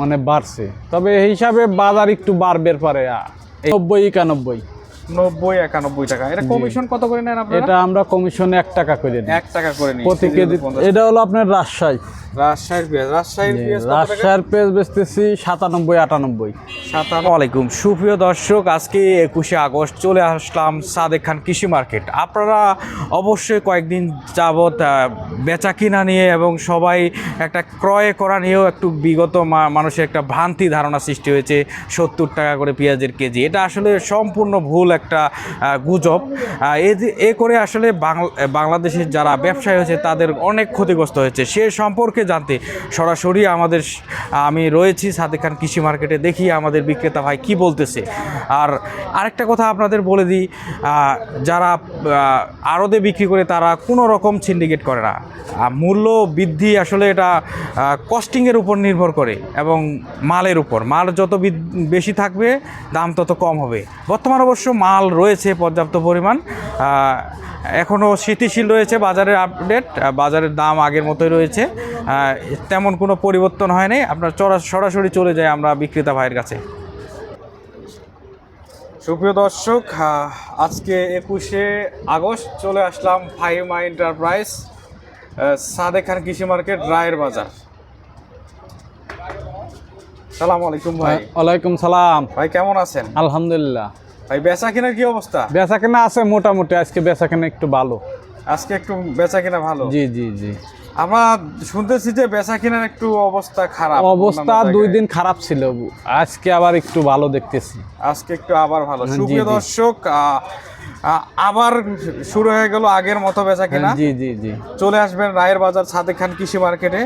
মানে বাড়ছে। তবে এই হিসাবে বাজার একটু বাড়বের পারে নব্বই একানব্বই। নব্বই একানব্বই টাকা। এটা কমিশন কত করে নেন আপনারা? এটা আমরা কমিশন এক টাকা করে দিন এক টাকা করে নিই। প্রতি কেজি এটা হলো আপনার রাজশাহী। রাজশাহীর পেঁয়াজ রাজশাহীর পেঁয়াজ রাজশাহীর পেঁয়াজ বেচতেছি সাতানব্বই আটানব্বই। আলাইকুম সুপ্রিয় দর্শক আজকে একুশে আগস্ট চলে আসলাম সাদেক খান কৃষি মার্কেট। আপনারা অবশ্যই কয়েকদিন যাবৎ বেচা কিনা নিয়ে এবং সবাই একটা ক্রয় করা নিয়েও একটু বিগত মানুষের একটা ভ্রান্তি ধারণা সৃষ্টি হয়েছে সত্তর টাকা করে পেঁয়াজের কেজি। এটা আসলে সম্পূর্ণ ভুল একটা গুজব। এ করে আসলে বাংলা- বাংলাদেশের যারা ব্যবসায়ী হয়েছে তাদের অনেক ক্ষতিগ্রস্ত হয়েছে। সে সম্পর্কে জানতে। সরাসরি আমাদের আমি রয়েছি সাদেক খান কৃষি মার্কেটে, দেখি আমাদের বিক্রেতা ভাই কি বলতেছে। আর আরেকটা কথা আপনাদের বলে দিই যারা আড়দে বিক্রি করে তারা কোনো রকম সিন্ডিকেট করে না। মূল্য বৃদ্ধি আসলে এটা কস্টিংয়ের উপর নির্ভর করে এবং মালের উপর। মাল যত বেশি থাকবে, দাম তত কম হবে। বর্তমান অবশ্য মাল রয়েছে পর্যাপ্ত পরিমাণ। এখনও স্থিতিশীল রয়েছে বাজারের আপডেট বাজারের দাম আগের মতোই রয়েছে। তেমন কোনো পরিবর্তন হয়নি। আপনার চড়া সরাসরি চলে যায় আমরা বিক্রেতা ভাইয়ের কাছে। সুপ্রিয় দর্শক আজকে একুশে আগস্ট চলে আসলাম ফাইমা এন্টারপ্রাইজ সাদেক খান কৃষি মার্কেট রায়ের বাজার। সালাম আলাইকুম ভাই। ওয়ালাইকুম সালাম। ভাই কেমন আছেন? আলহামদুলিল্লাহ। ভাই বেচা কেনার কি অবস্থা? বেচা কেনা আছে মোটামুটি আজকে বেচা কেনা একটু ভালো। আজকে একটু বেচা কেনা ভালো? জি জি জি। আমরা শুনতেছি যে বেচা কেনার একটু অবস্থা খারাপ অবস্থা দুই দিন খারাপ ছিল আজকে আবার একটু ভালো দেখতেছি। আজকে একটু আবার ভালো। সুপ্রিয় দর্শক আবার শুরু হয়ে গেল আগের মতো বেচা কেনা। জি জি জি। চলে আসবেন রায়ের বাজার সাদেক খান কৃষি মার্কেটে।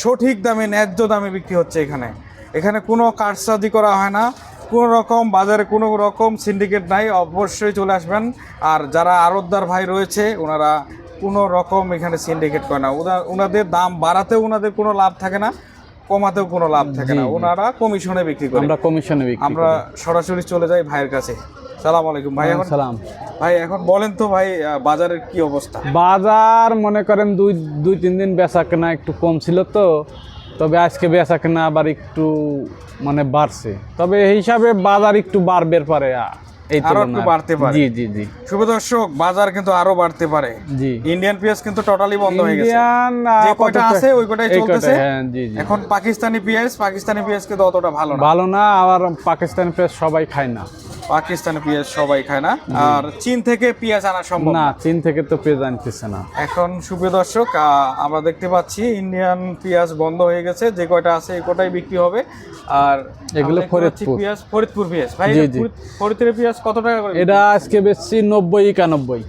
সঠিক দামে ন্যায্য দামে বিক্রি হচ্ছে এখানে। এখানে কোনো কারসাদি করা হয় না। কোনো রকম বাজারে কোনো রকম সিন্ডিকেট নাই। অবশ্যই চলে আসবেন। আর যারা আড়তদার ভাই রয়েছে ওনারা কোনো রকম এখানে সিন্ডিকেট করে না। ওনাদের দাম বাড়াতেও ওনাদের কোনো লাভ থাকে না কমাতেও কোনো লাভ থাকে না। ওনারা কমিশনে বিক্রি করে। আমরা কমিশনে বিক্রি আমরা সরাসরি চলে যাই ভাইয়ের কাছে। সালাম আলাইকুম ভাই এখন সালাম। ভাই এখন বলেন তো ভাই বাজারের কি অবস্থা? বাজার মনে করেন দুই দুই তিন দিন বেচা কেনা একটু কম ছিল তো। তবে আজকে বেচা কেনা আবার একটু মানে বাড়ছে। তবে এই হিসাবে বাজার একটু বাড়বে পারে আরও একটু বাড়তে পারে। জি জি জি। শুভ দর্শক বাজার কিন্তু আরও বাড়তে পারে। জি। ইন্ডিয়ান পেঁয়াজ কিন্তু টোটালি বন্ধ হয়ে গেছে। ইন্ডিয়ান যে কয়টা আছে ওই কয়টাই চলতেছে। হ্যাঁ জি জি। এখন পাকিস্তানি পেঁয়াজ পাকিস্তানি পেঁয়াজ কিন্তু অতটা ভালো না। ভালো না আবার পাকিস্তানি পেঁয়াজ সবাই খায় না। পাকিস্তানি পেঁয়াজ সবাই খায় না। আর চীন থেকে পেঁয়াজ আনা সম্ভব না চীন থেকে তো পেঁয়াজ আনতেছে না। এখন সুপ্রিয় দর্শক আমরা দেখতে পাচ্ছি ইন্ডিয়ান পেঁয়াজ বন্ধ হয়ে গেছে যে কয়টা আছে এই কটাই বিক্রি হবে। আর এগুলো ফরিদপুর। পেঁয়াজ ফরিদপুর পেঁয়াজ। ভাই ফরিদপুরের পেঁয়াজ কত টাকা করে এটা আজকে বেচছি নব্বই একানব্বই।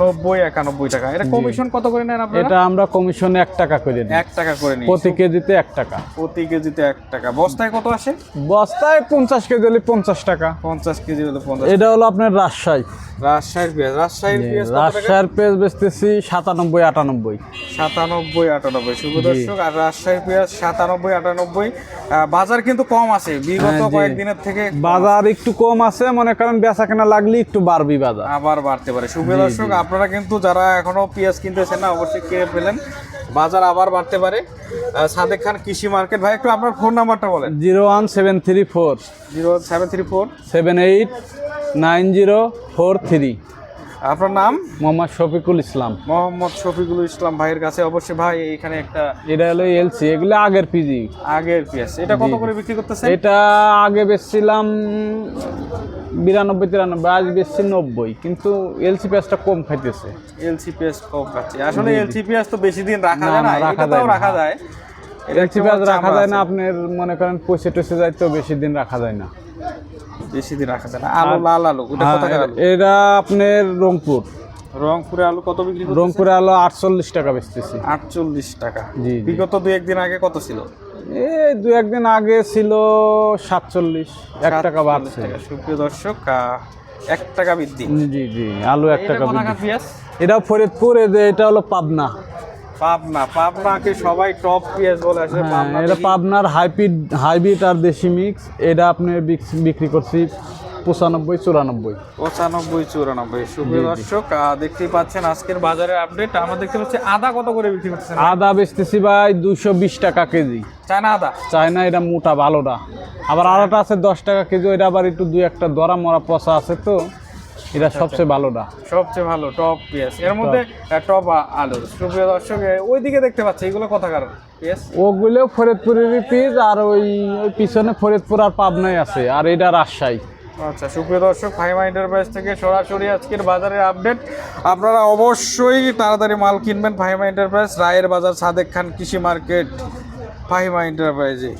নব্বই একানব্বই টাকা। এটা কমিশন কত করে নেন আপনারা? এটা আমরা কমিশনে এক টাকা করে দিই। এক টাকা করে নিই। প্রতি কেজিতে এক টাকা। প্রতি কেজিতে এক টাকা। বস্তায় কত আসে? বস্তায় পঞ্চাশ কেজি হলে পঞ্চাশ টাকা। পঞ্চাশ কেজি হলে পঞ্চাশ এটা হলো আপনার রাজশাহী। রাজশাহীর পেঁয়াজ রাজশাহীর পেঁয়াজ রাজশাহীর পেঁয়াজ বেচতেছি সাতানব্বই আটানব্বই। সাতানব্বই আটানব্বই। শুভ দর্শক আর রাজশাহীর পেঁয়াজ সাতানব্বই আটানব্বই। বাজার কিন্তু কম আছে। বিগত হ্যাঁ, কয়েকদিনের থেকে বাজার একটু কম আছে মনে করেন বেচা কেনা লাগলে একটু বাড়বি বাজার। আবার বাড়তে পারে। শুভ দর্শক আপনারা কিন্তু যারা এখনও পেঁয়াজ কিনতেছেন না অবশ্যই কিনে ফেলেন। বাজার আবার বাড়তে পারে। সাদেক খান কৃষি মার্কেট। ভাই একটু আপনার ফোন নাম্বারটা বলেন। Zero one seven three four. Zero seven three four. Seven eight nine zero four three. আপনার নাম? মোহাম্মদ শফিকুল ইসলাম। মোহাম্মদ শফিকুল ইসলাম ভাইয়ের কাছে অবশ্যই ভাই এখানে একটা এটা হলো এলসি এগুলো আগের পিজি আগের পেঁয়াজ এটা কত করে বিক্রি করতেছে এটা আগে বেচছিলাম বিরানব্বই তিরানব্বই আজ বেচছি নব্বই কিন্তু এলসি পেঁয়াজটা কম খাইতেছে। এলসি পেঁয়াজ কম খাচ্ছে। আসলে এলসি পেঁয়াজ তো বেশি দিন রাখা যায় না রাখা যায় রাখা যায়। এলসি পেঁয়াজ রাখা যায় না আপনার মনে করেন পয়সা টসে যায় তো বেশি দিন রাখা যায় না। বেশি দিন রাখা যায় না। আলু লাল আলু ওটা হ্যাঁ, কত আলু? এটা আপনার রংপুর। রংপুরে আলু কত বিক্রি রংপুরে আলো আটচল্লিশ টাকা বেচতেছি। আটচল্লিশ টাকা। জি। বিগত দুই একদিন আগে কত ছিল? এই দু একদিন আগে ছিল সাতচল্লিশ এক টাকা বাড়ছে। টাকা সুপ্রিয় দর্শক এক টাকা বৃদ্ধি। জি জি আলু এক টাকা বৃদ্ধি। এটাও ফরিদপুর যে এটা হলো পাবনা। পাবনা পাবনাকে সবাই টপ পেঁয়াজ বলে আসলে হ্যাঁ পাবনা এটা পাবনার হাইব্রিড হাইব্রিড আর দেশি মিক্স এটা আপনি বিক্রি করছি পঁচানব্বই চুরানব্বই। পঁচানব্বই চুরানব্বই। সুপ্রিয়। দর্শক দেখতেই পাচ্ছেন আজকের বাজারের আপডেট আমরা দেখতে পাচ্ছি আদা কত করে বিক্রি করছেন আদা বেচতেছি ভাই দুশো বিশ টাকা কেজি। চায়না আদা? চায়না এটা মোটা ভালোটা। আবার আড়াটা আছে দশ টাকা কেজি এটা আবার একটু দু একটা দরা মরা পচা আছে তো। এটা সবচেয়ে ভালোটা সবচেয়ে ভালো টপ পেঁয়াজ এর মধ্যে টপ আলু সুপ্রিয় দর্শক ওইদিকে দেখতে পাচ্ছি এগুলো কথাকার ওগুলো ফরিদপুরেরই পিস আর ওই ওই পিছনে ফরিদপুর আর পাবনাই আছে আর এটা রাজশাহী। আচ্ছা সুপ্রিয় দর্শক ফাইমা এন্টারপ্রাইজ থেকে সরাসরি আজকের বাজারের আপডেট আপনারা অবশ্যই তাড়াতাড়ি মাল কিনবেন ফাইমা এন্টারপ্রাইজ রায়ের বাজার সাদেক খান কৃষি মার্কেট। ফাহিমা এন্টারপ্রাইজে